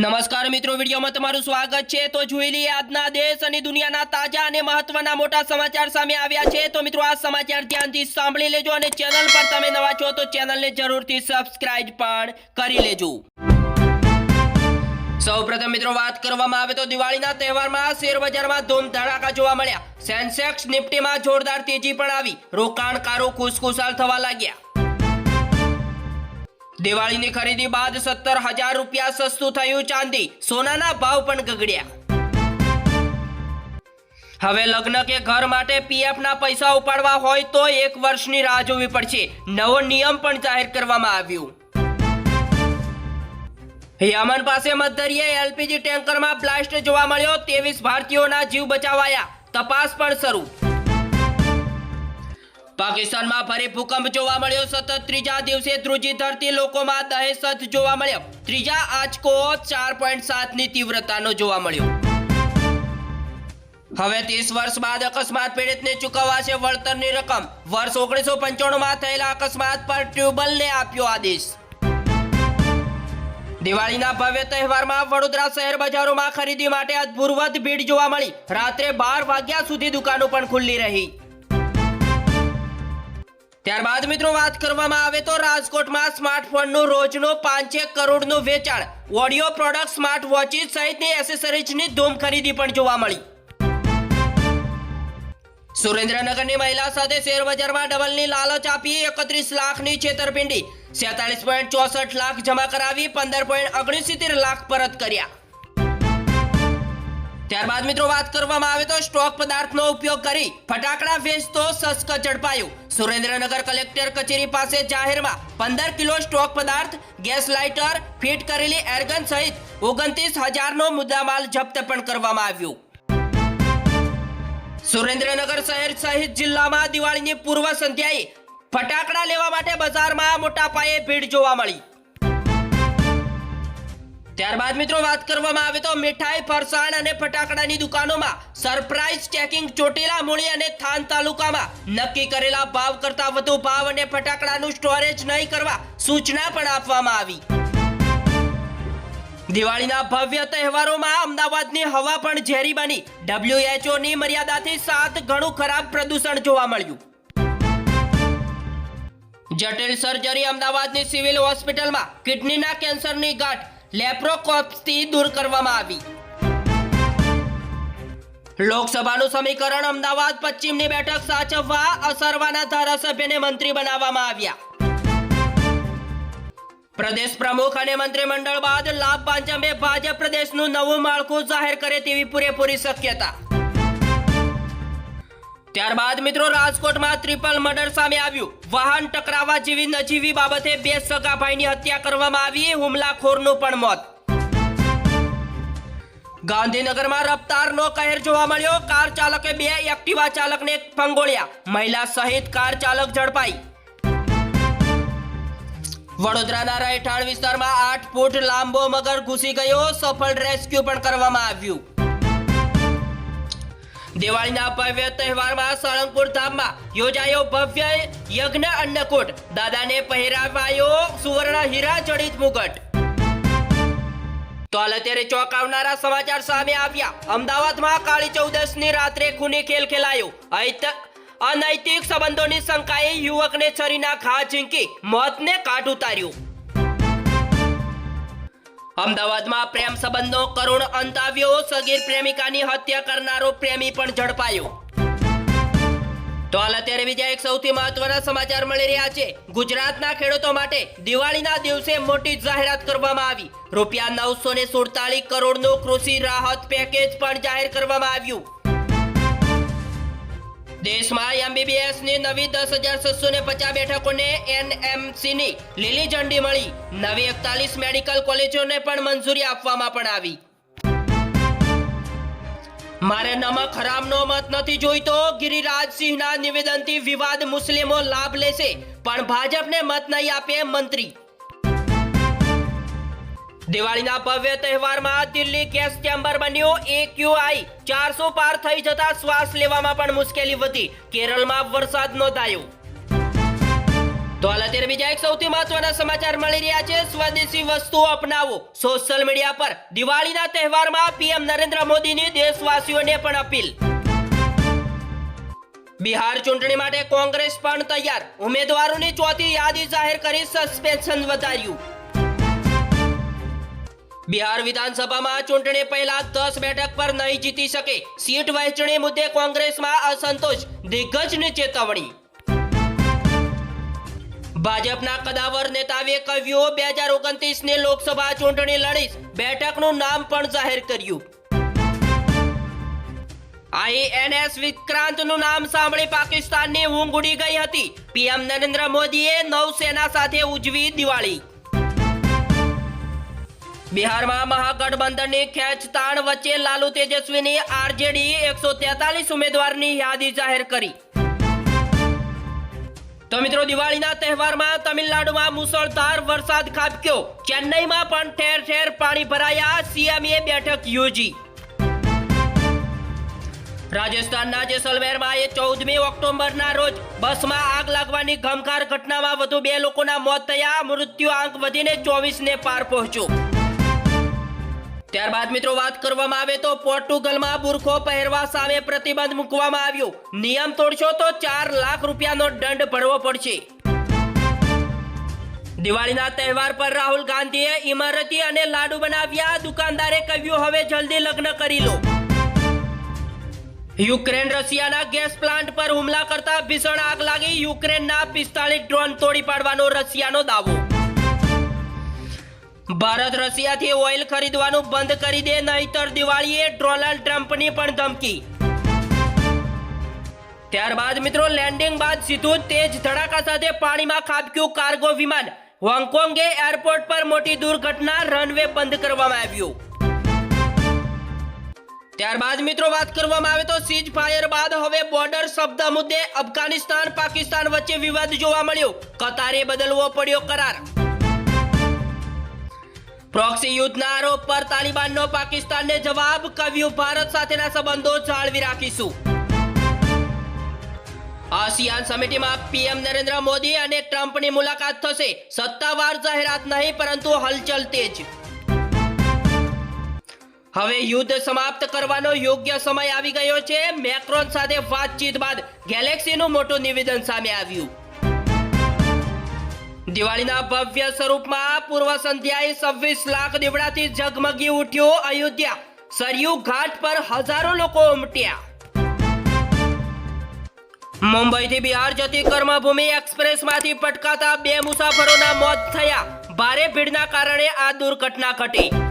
નમસ્કાર મિત્રો, વિડીયોમાં તમારું સ્વાગત છે. તો જોઈ લઈએ આજના દેશ અને દુનિયાના તાજા અને મહત્વના મોટા સમાચાર સામે આવ્યા છે. તો મિત્રો, આ સમાચાર ધ્યાનથી સાંભળી લેજો અને ચેનલ પર તમે નવા છો તો ચેનલને જરૂરથી સબસ્ક્રાઇબ પણ કરી લેજો. સૌપ્રથમ મિત્રો, વાત કરવામાં આવે તો દિવાળીના તહેવારમાં શેર બજારમાં ધૂમ ધડાકા જોવા મળ્યા. સેન્સેક્સ નિફ્ટીમાં જોરદાર તેજી પણ આવી. રોકાણકારો ખુશખુશાલ થવા લાગ્યા. દિવાળીની ખરીદી બાદ સત્તર હજાર રૂપિયા સસ્તું થયું ચાંદી. સોનાના ભાવ પણ ગગડ્યા. હવે લગ્ન કે ઘર માટે પીએફના પૈસા ઉપાડવા હોય તો એક વર્ષની રાહ જોવી પડશે. નવો નિયમ પણ જાહેર કરવામાં આવ્યું. યમન પાસે મધદરિયે એલપીજી ટેન્કરમાં બ્લાસ્ટ જોવા મળ્યો. ત્રેવીસ ભારતીયોના જીવ બચાવાયા. તપાસ પણ શરૂ. પાકિસ્તાનમાં ફરી ભૂકંપ જોવા મળ્યો. સતત ત્રીજા દિવસે ધ્રુજી ધરતી લોકોમાં દહેશત જોવા મળ્યો. ત્રીજા આંચકો ચાર પોઈન્ટ સાતની તીવ્રતાનો જોવા મળ્યો. હવે ત્રીસ વર્ષ બાદ અકસ્માત પીડિતને ચૂકવવાશે વળતરની રકમ. વર્ષ ઓગણીસો પંચાણુંમાં થયેલા અકસ્માત પર ટ્યુબલને આપ્યો આદેશ. દિવાળીના ભવ્ય તહેવારમાં વડોદરા શહેર બજારોમાં ખરીદી માટે અદભુત ભીડ જોવા મળી. રાત્રે બાર વાગ્યા સુધી દુકાનો પણ ખુલ્લી રહી. ત્યારબાદ મિત્રો વાત કરવામાં આવે તો રાજકોટમાં સ્માર્ટફોનનું રોજનું પાંચેક કરોડનું વેચાણ. ઓડિયો પ્રોડક્ટ સ્માર્ટ વોચીસ સહિતની એસેસરીઝની ધૂમ ખરીદી પણ જોવા મળી. સુરેન્દ્રનગરની મહિલા સાથે શેર બજારમાં ડબલની લાલચ આપી એકત્રીસ લાખની છેતરપિંડી. સેતાલીસ પોઈન્ટ ચોસઠ લાખ જમા કરાવી પંદર પોઈન્ટ ઓગણીસિત્તેર લાખ પરત કર્યા. ત્યારબાદ મિત્રો વાત કરવામાં આવે તો સ્ટોક પદાર્થનો ઉપયોગ કરી ફટાકડા વેચતો સસ્ક ઝડપાયો. સુરેન્દ્રનગર કલેક્ટર કચેરી પાસે જાહેરમાં પંદર કિલો સ્ટોક પદાર્થ, ગેસ લાઇટર, ફિટ કરેલી એરગન સહિત ઓગણત્રીસ હજારનો મુદ્દામાલ જપ્ત પણ કરવામાં આવ્યો. સુરેન્દ્રનગર શહેર સહિત જિલ્લામાં દિવાળીની પૂર્વ સંધ્યાએ ફટાકડા લેવા માટે બજારમાં મોટા પાયે ભીડ જોવા મળી. ત્યારબાદ મિત્રો વાત કરવામાં આવે તો મીઠાઈ, ફરસાણ અને ફટાકડાની દુકાનોમાં સરપ્રાઇઝ ચેકિંગ ચોટીલા મૂળી અને થાન તાલુકામાં નક્કી કરેલા ભાવ કરતા વધુ ભાવ અને ફટાકડાનું સ્ટોરેજ નહીં કરવા સૂચના પણ આપવામાં આવી. દિવાળીના ભવ્ય તહેવારોમાં અમદાવાદની હવા પણ ઝેરી બની. WHO ની મર્યાદાથી સાત ઘણું ખરાબ પ્રદૂષણ જોવા મળ્યું. જટિલ સર્જરી અમદાવાદની સિવિલ હોસ્પિટલમાં કિડનીના કેન્સરની ગાંઠ લેપ્રોકોપ્સથી દૂર કરવામાં આવી. લોકસભાનું સમીકરણ અમદાવાદ પશ્ચિમની બેઠક સાચવવા અસરવાના ધારાસભ્યને મંત્રી બનાવવામાં આવ્યા. પ્રદેશ પ્રમુખ અને મંત્રીમંડળ બાદ લાભ પાંચમે ભાજપ પ્રદેશનું નવું માળખું જાહેર કરે તેવી પૂરેપૂરી શક્યતા. ત્યારબાદ મિત્રો રાજકોટમાં ટ્રિપલ મર્ડર સામે આવ્યું. વાહન ટકરાવા જેવી નજીવી બાબતે બે સગા ભાઈની હત્યા કરવામાં આવી, હુમલાખોરનું પણ મોત. ગાંધીનગરમાં રફતારનો કહેર જોવા મળ્યો. કાર ચાલકે બે એક્ટિવા ચાલકને ફંગોળ્યા. મહિલા સહિત કાર ચાલક ઝડપાઈ. વડોદરાના રહેઠાણ વિસ્તારમાં આઠ ફૂટ લાંબો મગર ઘૂસી ગયો. સફળ રેસ્ક્યુ પણ કરવામાં આવ્યું. દિવાળીના ભવ્ય તહેવારમાં સાળંગપુર ધામમાં યોજાયો ભવ્ય યજ્ઞ અન્નકૂટ. દાદાને પહેરાવાયો સુવર્ણ હીરા જડિત મુગટ. તો ચોંકાવનારા સમાચાર સામે આવ્યા. અમદાવાદમાં કાળી ચૌદસની રાત્રે ખૂની ખેલ ખેલાયો. અહિત અનૈતિક સંબંધોની શંકાએ યુવકને છરીના ઘા ઝીંકી. મોતને કાઢ ઉતાર્યું. અમદાવાદમાં પ્રેમ સંબંધનો કરુણ અંત આવ્યો સગીર પ્રેમિકાની હત્યા કરનારો પ્રેમી પણ ઝડપાયો. તો હાલ અત્યારે બીજા એક સૌથી મહત્વના સમાચાર મળી રહ્યા છે. ગુજરાતના ખેડૂતો માટે દિવાળીના દિવસે મોટી જાહેરાત કરવામાં આવી. રૂપિયા નવસો ને સુડતાલીસ કરોડનું કૃષિ રાહત પેકેજ પણ જાહેર કરવામાં આવ્યું. દેશમાં એમબીબીએસની નવી દસ હજાર છસો ને પચાસ બેઠકોને એનએમસી ની લીલી ઝંડી મળી. નવી એકતાલીસ મેડિકલ કોલેજોને પણ મંજૂરી આપવામાં પણ આવી. મારે નમક હરામનો મત નથી જોઈતો. ગિરિરાજસિંહના નિવેદનથી વિવાદ મુસ્લિમો લાભ લેશે. પણ ભાજપને મત નહીં આપે મંત્રી. દિવાળીના ભવ્ય તહેવારમાં દિલ્હી ગેસ ચેમ્બર બન્યો. એક્યુઆઈ ચારસો પાર થઈ જતા શ્વાસ લેવામાં પણ મુશ્કેલી વધી. કેરળમાં વરસાદ નોંધાયો. અત્યારે બીજા એક સૌથી મહત્વના સમાચાર મળી રહ્યા છે. સ્વદેશી વસ્તુઓ અપનાવો. સોશિયલ મીડિયા પર દિવાળીના તહેવારમાં પીએમ નરેન્દ્ર મોદીની દેશવાસીઓને પણ અપીલ. બિહાર ચૂંટણી માટે કોંગ્રેસ પણ તૈયાર. ઉમેદવારોની ચોથી યાદી જાહેર કરી સસ્પેન્શન વધાર્યું. બિહાર વિધાનસભામાં ચૂંટણી પહેલા દસ બેઠક પર નહીં જીતી શકે. સીટ વહેંચણી મુદ્દે કોંગ્રેસમાં અસંતોષ, દિગ્ગજની ચેતવણી. ભાજપના કદાવર નેતાએ કહ્યું, બે હજાર ઓગણત્રીસની લોકસભા ચૂંટણી લડીશ. બેઠકનું નામ પણ જાહેર કર્યું. આઈએનએસ વિક્રાંતનું નામ સાંભળી પાકિસ્તાનની ઊંઘ ઉડી ગઈ હતી. પીએમ નરેન્દ્ર મોદીએ નૌસેના સાથે ઉજવી દિવાળી. બિહારમાં મહાગઠબંધનની ખેંચતાણ વચ્ચે લાલુ તેજસ્વીની આરજેડી એકસો તેતાલીસ ઉમેદવારની યાદી જાહેર કરી. તો મિત્રો, દિવાળીના તહેવારમાં તમિલનાડુમાં મુસળધાર વરસાદ ખાબક્યો. ચેન્નઈમાં પણ ઠેર ઠેર પાણી ભરાયા સીએમએ બેઠક યોજી. રાજસ્થાનના જેસલમેરમાં એ ચૌદમી ઓક્ટોબરના રોજ બસમાં આગ લાગવાની ગમકાર ઘટનામાં વધુ બે લોકોના મોત થયા. મૃત્યુ આંક વધીને ચોવીસને પાર પહોંચ્યો. ત્યારબાદ મિત્રો વાત કરવામાં આવે તો પોર્ટુગલમાં બુરખો પહેરવા સામે પ્રતિબંધ મૂકવામાં આવ્યો. નિયમ તોડશો તો ચાર લાખ રૂપિયાનો દંડ ભરવો પડશે. દિવાળીના તહેવાર પર રાહુલ ગાંધીએ ઇમારતી અને લાડુ બનાવ્યા. દુકાનદારે કહ્યું, હવે જલ્દી લગ્ન કરી લો. યુક્રેન રશિયાના ગેસ પ્લાન્ટ પર હુમલા કરતા ભીષણ આગ લાગી. યુક્રેનના પિસ્તાળીસ ડ્રોન તોડી પાડવાનો રશિયાનો દાવો. ભારત રશિયાથી ઓઇલ ખરીદવાનું બંધ કરી દે, નહીતર દિવાળીએ ડોનાલ્ડ ટ્રમ્પની પણ ધમકી. ત્યારબાદ મિત્રો, લેન્ડિંગ બાદ સીધું તેજ ધડાકા સાથે પાણીમાં ખાબક્યું કાર્ગો વિમાન. હોંગકોંગે એરપોર્ટ પર મોટી દુર્ઘટના રનવે બંધ કરવામાં આવ્યું. ત્યારબાદ મિત્રો, વાત કરવામાં આવે તો સીઝ ફાયર બાદ હવે બોર્ડર શબ્દ મુદ્દે અફઘાનિસ્તાન પાકિસ્તાન વચ્ચે વિવાદ જોવા મળ્યો. કતારે બદલવો પડ્યો કરાર. પ્રોક્સી યુદ્ધના આરોપ પર તાલિબાનનો પાકિસ્તાનને જવાબ કહ્યું ભારત સાથેના સંબંધો જાળવી રાખીશું. આસિયાન સમિટીમાં પીએમ નરેન્દ્ર મોદી અને ટ્રમ્પની મુલાકાત થશે. સત્તાવાર જાહેરાત નહીં, પરંતુ હલચલ તેજ. હવે યુદ્ધ સમાપ્ત કરવાનો યોગ્ય સમય આવી ગયો છે. મેક્રોન સાથે વાતચીત બાદ ગેલેક્સીનું મોટું નિવેદન સામે આવ્યું. દિવાળીના ભવ્ય સ્વરૂપમાં પૂર્વ સંધ્યાએ છવ્વીસ લાખ દીવડાથી ઝગમગી ઉઠ્યો અયોધ્યા. સરયુ ઘાટ પર હજારો લોકો ઉમટ્યા. મુંબઈથી બિહાર જતી કર્મભૂમિ એક્સપ્રેસમાંથી પટકાતા બે મુસાફરોના મોત થયા. ભારે ભીડના કારણે આ દુર્ઘટના ઘટી.